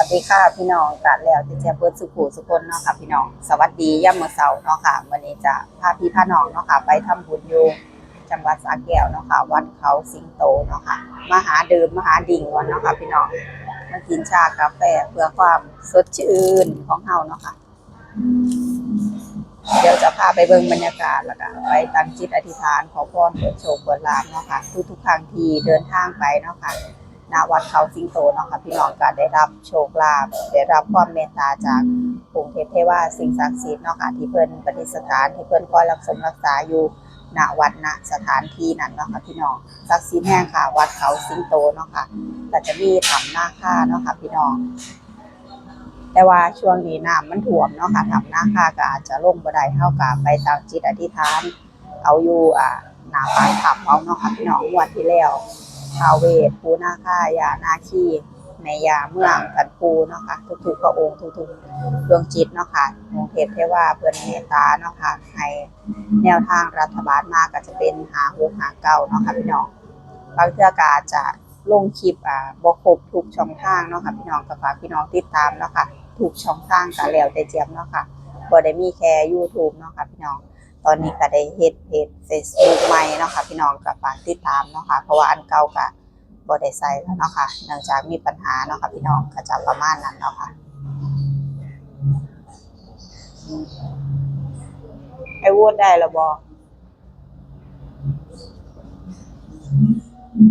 วัสดีค่ะพี่น้องกัดแล้วที่จะเปิดสุขุสุคนเนาะค่ะพี่น้อง สวัสดีย่ำมือเสาร์เนาะค่ะวันนี้จะพาพี่พาน้องเนาะค่ะไปทำบุญอยู่จังหวัดสระแก้วเนาะค่ะวัดเขาสิงโตเนาะค่ะมาหาเดื่มมาหาดิ่งก่อนเนาะค่ะพี่น้องมากินชากาแฟเพื่อความสดชื่นของเฮาเนาะค่ะ เดี๋ยวจะพาไปเบิ่งบรรยากาศแล้วก็ไปตั้งจิตอธิษฐานขอพรเปิดโชคเปิดลาภเนาะค่ะทุกๆครั้งที่เดินทางไปเนาะค่ะ ณวัดเขาสิงโตเนาะค่ะพี่น้องก็ได้รับโชคลาภได้รับความเมตตาจากองค์เทพเทวาสิ่งศักดิ์สิทธิ์เนาะค่ะที่เพิ่นประดิษฐานที่เพิ่นคอยรักษารักษาอยู่ณวัดณสถานที่นั้นเนาะค่ะพี่น้องศักดิ์สิทธิ์แห่งค่ะ วัดเขาสิงโตเนาะค่ะก็จะมีถ้ำนาคาเนาะค่ะพี่น้องแต่ว่าช่วงนี้น้ำมันท่วมเนาะค่ะถ้ำนาค่าก็อาจจะลงบ่ได้เท่ากับไปตามจิตอธิษฐาน เอาอยู่อ่าหน้าปลายถ้ำเอาเนาะค่ะพี่น้องงวดที่แล้ว ท้าวเวทปูนาคายานาคีแม่ยาเมืองกันปูเนาะค่ะทุกๆพระองค์ทุกๆดวงจิตเนาะค่ะองค์เทพเทว่าเพื่อนเมตตาเนาะค่ะให้แนวทางรัฐบาลมากก็จะเป็นหาหกหาเก้าเนาะค่ะพี่น้องบางเทื่อกาจะลงคลิปอ่าบ่ครบทุกช่องทางเนาะค่ะพี่น้องก็ฝากพี่น้องติดตามเนาะค่ะทุกช่องทางก็แล้วแต่เจียมเนาะค่ะบ่ได้มีแค่ YouTube เนาะค่ะพี่น้อง ตอนนี้ก็ได้เฮ็ดเพจ Facebook ใหม่เนาะค่ะพี่น้องก็ฝากติดตามเนาะค่ะเพราะว่าอันเก่าก็บ่ได้ใส่แล้วเนาะค่ะเนื่องจากมีปัญหาเนาะค่ะพี่น้องก็จะประมาณนั้นเนาะค่ะไอ้วูดได้แล้วบ่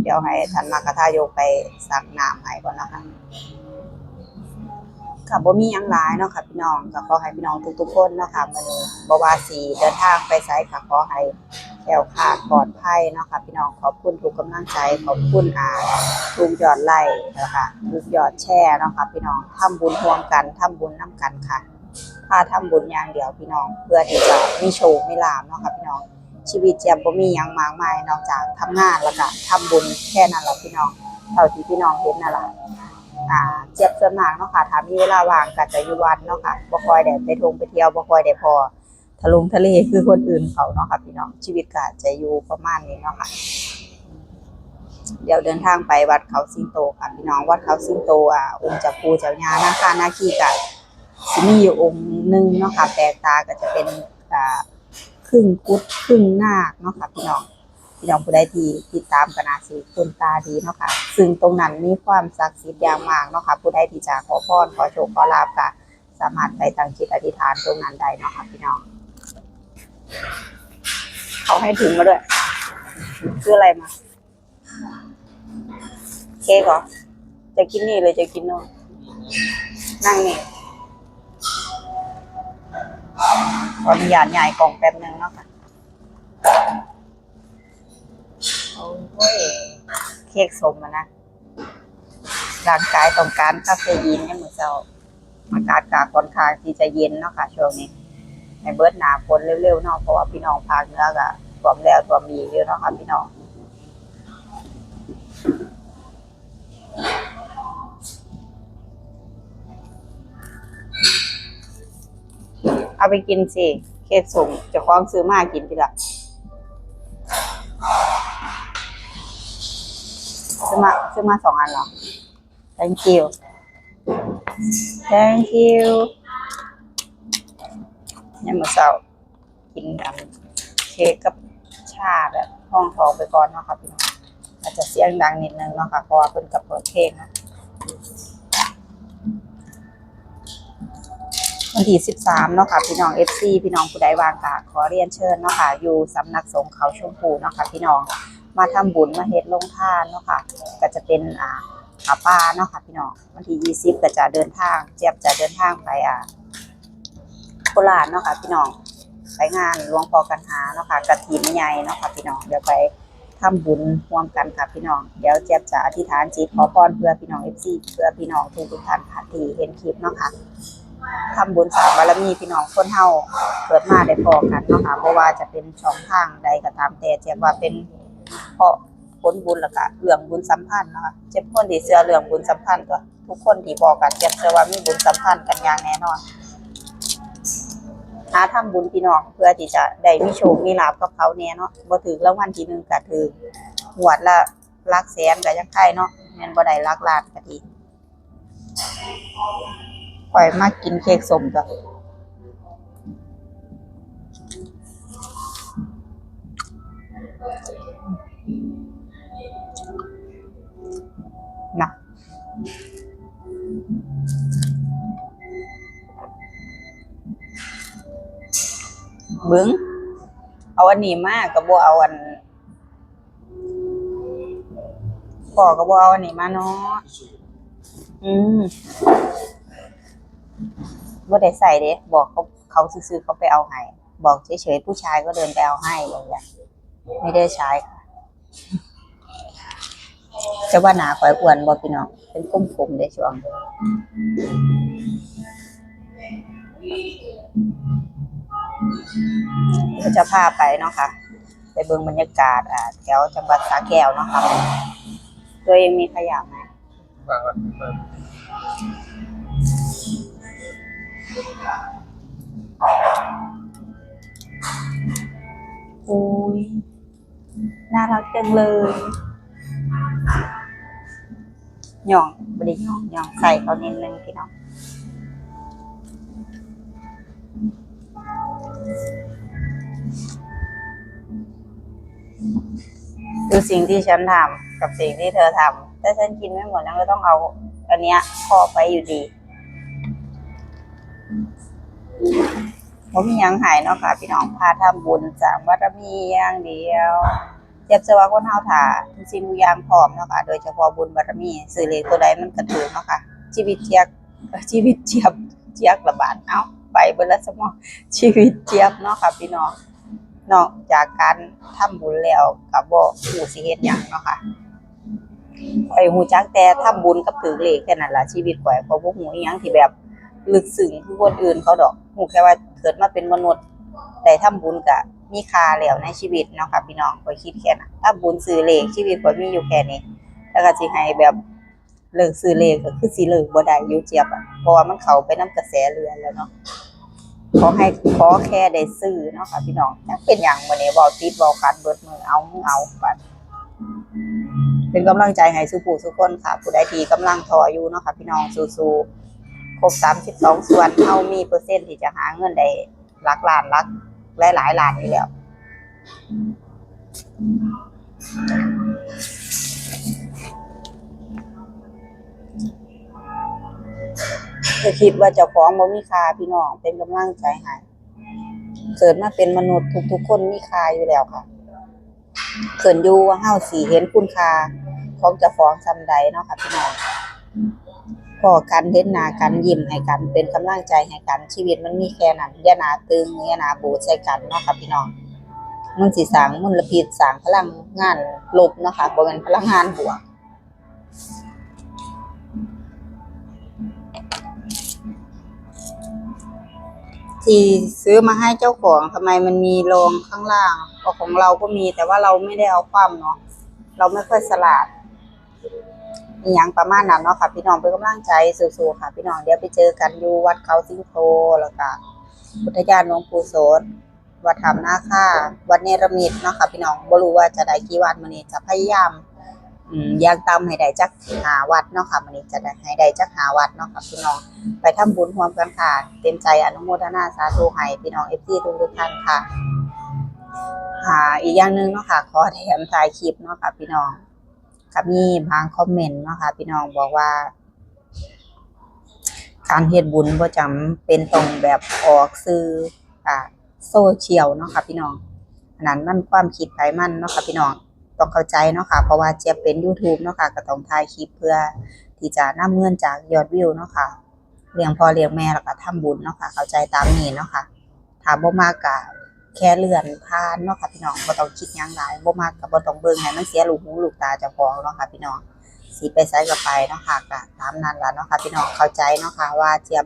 เดี๋ยวให้ท่านมากระทายกไปสักน้ำให้ก่อนเนาะคะ ค่ะบ่มียังหลายเนาะค่ะพี่น้องก็ขอให้พี่น้องทุกๆคนเนาะค่ะมื้อนี้บ่ว่าสิเดินทางไปไสก็ขอให้แคล้วคลาดปลอดภัยเนาะค่ะพี่น้องขอบคุณทุกกำลังใจขอบคุณอ่าทุกยอดไลค์นะคะทุกยอดแชร์เนาะค่ะพี่น้องทำบุญร่วมกันทำบุญนํกันค่ะถ้าทำบุญอย่างเดียวพี่น้อง เพื่อที่จะมีโชคมีลาภเนาะค่ะพี่น้อง ชีวิตเจียมบ่มีหยังมากมายนอกจากทำงานแล้วก็ทำบุญแค่นั้นแหละพี่น้องเท่าที่พี่น้องเห็นนั่นแหละ อ่าเจียบส่วนมากเนาะค่ะถ้ามีเวลาว่างก็จะอยู่วัดเนาะค่ะบ่คอยได้ไปทงไปเที่ยวบ่คอยได้พอทะลงทะเลคือคนอื่นเขาเนาะค่ะพี่น้องชีวิตก็จะอยู่ประมาณนี้เนาะค่ะเดี๋ยวเดินทางไปวัดเขาสิงโตค่ะพี่น้องวัดเขาสิงโตอ่าองค์เจ้าปูเจ้าย่านาคานาคีก็สิมีอยู่องค์หนึงเนาะค่ะแปลกตาก็จะเป็นอ่าครึ่งกุดครึ่งนาคเนาะค่ะพี่น้อง พี่น้องผู้ใดที่ติดตามก็น่าสิคุณตาดีเนาะค่ะ ซึ่งตรงนั้นมีความศักดิ์สิทธิ์อย่างมากเนาะค่ะ ผู้ใดที่จะขอพรขอโชคขอลาภก็สามารถไปตั้งจิตอธิษฐานตรงนั้นได้เนาะค่ะพี่น้อง เขาให้ถึงมาด้วย คืออะไรมา เค้กเหรอ จะกินนี่เลยจะกินโน่นนั่งนี่ขออนุญาตใหญ่กล่องแป๊บนึงเนาะค่ะ เค้กสมอะนะร่างกายต้องการคาเฟอีนเนี่เหมือนเจ้าอากาศกาค่อนข้างที่จะเย็นเนาะค่ะช่วงนี้ให้เบิร์ดหนาฝนเร็วๆเนาะเพราะว่าพี่น้องภาคเหนือก็ท่วมแล้วท่วมอีเยอะเนาะค่ะพี่น้องเอาไปกินสิ เค้กส่งจะคล้องซื้อมากินทีละ ซื้อมาซื้อมาสองอันเหรอ thank you thank you ยังมือเช้ากินกันเค้กกับชาแบบห้องทองไปก่อนเนาะค่ะพี่น้องอาจจะเสียงดังนิดนึงเนาะค่ะเพราะว่าเป็นกับเปิดเพลงนะวันที่13เนาะค่ะพี่น้อง FC พี่น้องผู้ใดวางกะขอเรียนเชิญเนาะค่ะอยู่สำนักสงฆ์เขาชมพูเนาะค่ะพี่น้อง มาทำบุญมาเฮ็ดลงทานเนาะค่ะ ก็จะเป็นอ่าผาป่าเนาะค่ะพี่น้องวันที่20ก็จะเดินทาง เจี๊ยบจะเดินทางไปอ่าโคราชเนาะค่ะพี่น้องไปงานหลวงพ่อกันหาเนาะค่ะกระถินใหญ่เนาะค่ะพี่น้องเดี๋ยวไปทำบุญร่วมกันค่ะพี่น้อง เดี๋ยวเจี๊ยบจะอธิษฐานจิตขอพรเพื่อพี่น้อง FC เพื่อพี่น้องทุกๆท่านค่ะที่เห็นคลิปเนาะค่ะทำบุญสร้างบารมีพี่น้องคนเฮาเกิดมาได้พอกันเนาะค่ะเพราะว่าจะเป็นช่องทางใดก็ตามแต่เจ็บว่าเป็น เพราะผลบุญล้วก็เรื่องบุญสัมพันธ์นะคะเจ็บคนที่เชื่อเรื่องบุญสัมพันธ์ตัวทุกคนที่บอกกันเจ็บเชื่อว่ามีบุญสัมพันธ์กันอย่างแน่นอนหาทำบุญพี่น้องเพื่อที่จะได้มีโชคมีลาภกับเขาแน่เนาะบ่ถือรางวัลที่หนึ่งก็ถือหวดละลักแสนก็ยังไข่เนาะแม่นบ่ได้ลักลานก็ดีปล่อยมากกินเค้กสมจ้ะ นะเบิ้งเอาอันนี้มากกับบัเอาอันปอกับบัเอาอันนี้มาเนาะอืมบ่ได้ใส่เด้บอกเขาเขาซื้อเขาไปเอาให้บอกเฉยๆผู้ชายก็เดินไปเอาให้อย่างเงี้ยไม่ได้ใช้ค่ะ จะว่าหนาข่อยอ้วนบ่พี่น้องเป็นกุ้มผมได้ช่วงก็จะพาไปเนาะค่ะ ไปเบิ่งบรรยากาศอ่าแถวจังหวัดสระแก้วเนาะค่ะตัวเองมีขยะไหมวางก่อนเปิดอุ้ยน่ารักจังเลย หย่องบไดิหย่องหย่องใส่เขานิดนึงพี่น้องดูสิ่งที่ฉันทำกับสิ่งที่เธอทำถ้าฉันกินไม่หมดฉันก็ต้องเอาอันเนี้ยครอบไปอยู่ดีผมยังหายเนาะค่ะ พี่น้องพาทำบุญจากบารมีอย่างเดียว เจ็บเสว่าคนเฮาถ่าทุกสิ่งทุกอย่างพร้อมเนาะค่ะ โดยเฉพาะบุญบารมีสื่อเลขตัวใดมันกระถือเนาะค่ะ ชีวิตเจียกชีวิตเจียบเจียกระบาดเอ้าไปเบิดละสมองชีวิตเจียบเนาะค่ะพี่น้องนอกจากการทำบุญแล้วก็บ่ฮู้สิเฮ็ดหยังเนาะค่ะข่อยหูจักแต่ทำบุญกับถือเลขแค่นั้นล่ะชีวิตข่อยเพราะบ่ฮู้อีหยังที่แบบลึกซึ้งคือคนอื่นเขาดอกฮู้แค่ว่าเกิดมาเป็นมนุษย์ได้ทำบุญก็ มีค่าแล้วในชีวิตเนาะค่ะพี่น้องข่อยคิดแค่นั้นถ้าบุญซื้อเลขชีวิตข่อยมีอยู่แค่นี้ แล้วก็สิให้แบบเลิกซื้อเลขก็คือสิเลิกบ่ได้อยู่เจี๊ยบอะเพราะว่ามันเข้าไปนํกระแสเรือแล้วเนาะขอให้ขอแค่ได้ซื้อเนาะค่ะพี่น้องจักเป็นหยังมื้อนี้เว้าติดเว้ากันเบิดมือเอามึงเอาบัดเป็นกำลังใจให้สุผู้สุกคนค่ะ ผู้ใดที่กำลังทออยู่เนาะค่ะพี่น้องสู้ๆครบ32ส่วนเฮามีเปอร์เซ็นต์ที่จะหาเงินได้หลักล้านหลัก หลายๆล้านอยู่แล้วจะคิดว่าเจ้าของบ่มีค่าพี่น้องเป็นกำลังใจให้เกิดมาเป็นมนุษย์ทุกๆคนมีค่าอยู่แล้วค่ะเขินอยู่ว่าเฮาสิเห็นคุณค่าของเจ้าของซำใดเนาะค่ะพี่น้อง พอกันเห็นหน้ากันยิ้มให้กัน เป็นกำลังใจให้กันชีวิตมันมีแค่นั้นอย่าหนาตึงอย่าหนาบูดใส่กันเนาะค่ะพี่น้องมันสิสร้างมลพิษสร้างพลังงานลบเนาะค่ะบ่แม่นพลังงานบวกที่ซื้อมาให้เจ้าของทำไมมันมีรองข้างล่างก็ของเราก็มีแต่ว่าเราไม่ได้เอาคว่ำเนาะเราไม่ค่อยสลาด อหย่างประมาณนั้นเนาะค่ะ พี่น้องเป็นกำลังใจสู้ๆค่ะ พี่น้องเดี๋ยวไปเจอกันอยู่วัดเขาสิงโตแล้วก็พุทธญาณหลวงปู่โสดวัดธรรมนาค่าวัดเนรมิตเนาะค่ะพี่น้องบ่รู้ว่าจะได้กี่วันมื้อนี้จะพยายามอืมอยากตามให้ได้จักหาวัดเนาะค่ะมื้อนี้จะได้ให้ได้จักหาวัดเนาะค่ะพี่น้องไปทำบุญร่วมกันค่ะเต็มใจอนุโมทนาสาธุให้พี่น้องเอฟซีทุกทุกๆท่านค่ะอีกอย่างหนึ่งเนาะค่ะ ขอแถมถ่ายคลิปเนาะค่ะพี่น้อง กับมีบางคอมเมนต์เนาะค่ะพี่น้องบอกว่า การเฮ็ดบุญบ่จำเป็นต้องแบบออกสื่ออ่าโซเชียลเนาะค่ะพี่น้องอันนั้นมันความคิดไผมันเนาะค่ะพี่น้องต้องเข้าใจเนาะค่ะเพราะว่าเจี๊ยบเป็น YouTube เนาะค่ะก็ต้องถ่ายคลิปเพื่อที่จะนำเงินจากยอดวิวเนาะค่ะเลี้ยงพ่อเลี้ยงแม่แล้วก็ทำบุญเนาะค่ะเข้าใจตามนี้เนาะค่ะถ้าบ่มากก็ แค่เลื่อนผ่านเนาะค่ะพี่น้องบ่ต้องคิดยังหลายบ่มากก็บ่ต้องเบิ่งให้มันเสียลูกหูลูกตาเจ้าของเนาะค่ะพี่น้องสิไปไสก็ไปเนาะค่ะก็ตามนั้นล่ะเนาะค่ะพี่น้องเข้าใจเนาะค่ะว่าเจียบ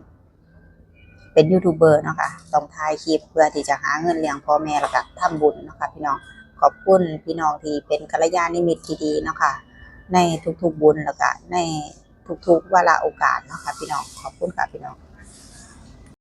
เป็นยูทูบเบอร์เนาะค่ะต้องถ่ายคลิปเพื่อที่จะหาเงินเลี้ยงพ่อแม่แล้วก็ทำบุญเนาะค่ะพี่น้องขอบคุณพี่น้องที่เป็นกัลยาณมิตรที่ดีเนาะค่ะในทุกๆบุญแล้วก็ในทุกๆเวลาโอกาสเนาะค่ะพี่น้องขอบคุณค่ะพี่น้อง